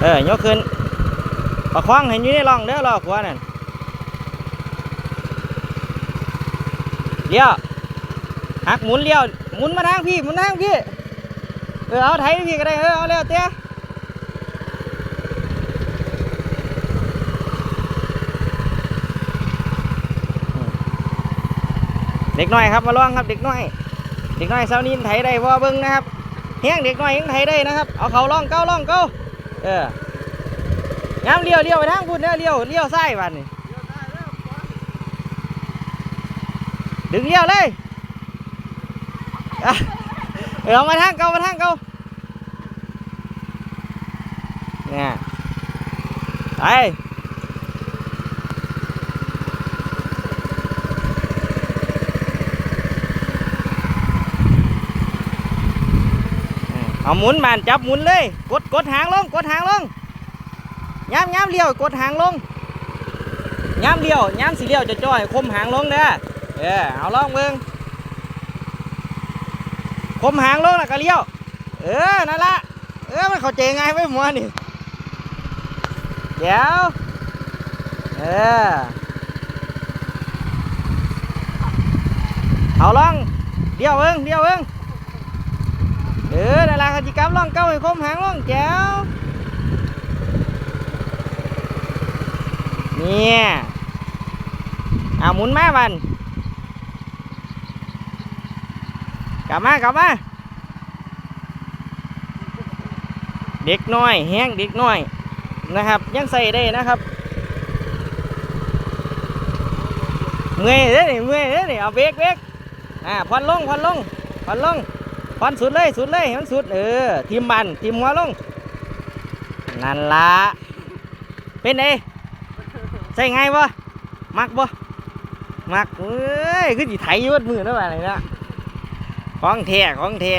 เออยกขึ้นประคองเห็นอยู่ในร่องเด้อล้อขวานั่นเลี้ยวหักหมุนเลี้ยวหมุนมาทางพี่หมุนทางพี่เออเอาไถพี่ก็ได้เออเอาเร็วเตี้ยเด็กน้อยครับมาลองครับเด็กน้อยเด็กน้อยเสานี้ไถได้พอเบิ้งนะครับแห้งเด็กน้อยยังไถได้นะครับเอาเขาล่องเก้าล่องเก้า เออย้ำเลี้ยวเลี้ยวไปทางพุ่นเด้อเลี้ยวเลี้ยวซ้ายบัดนี่ดึงเลี้ยวเลยเออมาทางเก่ามาทางเก่าเนี่ยไป เอาหมุนบานจับหมุนเลย กดกดหางลง กดหางลงย้ำย้ำเลี้ยวกดหางลงย้ำเลี้ยวย้ำสีเลี้ยวจะจ้อยคมหางลงเด้อเออเอาลองเบิ่งคมหางลงแล้วก็เลี้ยว เออนั่นละเออมันเข้าใจง่ายไว้หมัวนี่เดี๋ยวเออเอาล่องเดี๋ยวเบิ้งเดี๋ยวเบิ้ง อนั่นละกิกรรมล่องเก้าให้คมหางล่องแจ๋วเนี่ยเอาหมุนมาบันกลับมากลับมาเด็กน้อยแห้งเด็กน้อยนะครับ ยังใส่ได้นะครับเมื่อยเด้อนี่เมื่อยเด้อนี่เอาเบรกเบรกอ่าผ่อนลงผ่อนลงผ่อนลง ฟันสุดเลยสุดเลยให้มันสุดเออทีมบันทีมหัวลงนั่นละเป็นไงใช่ไงบ่มักบ่มักเอ้ยคือสิไถอยืดมือนั่นแหละนี่นะของแท้ของแท้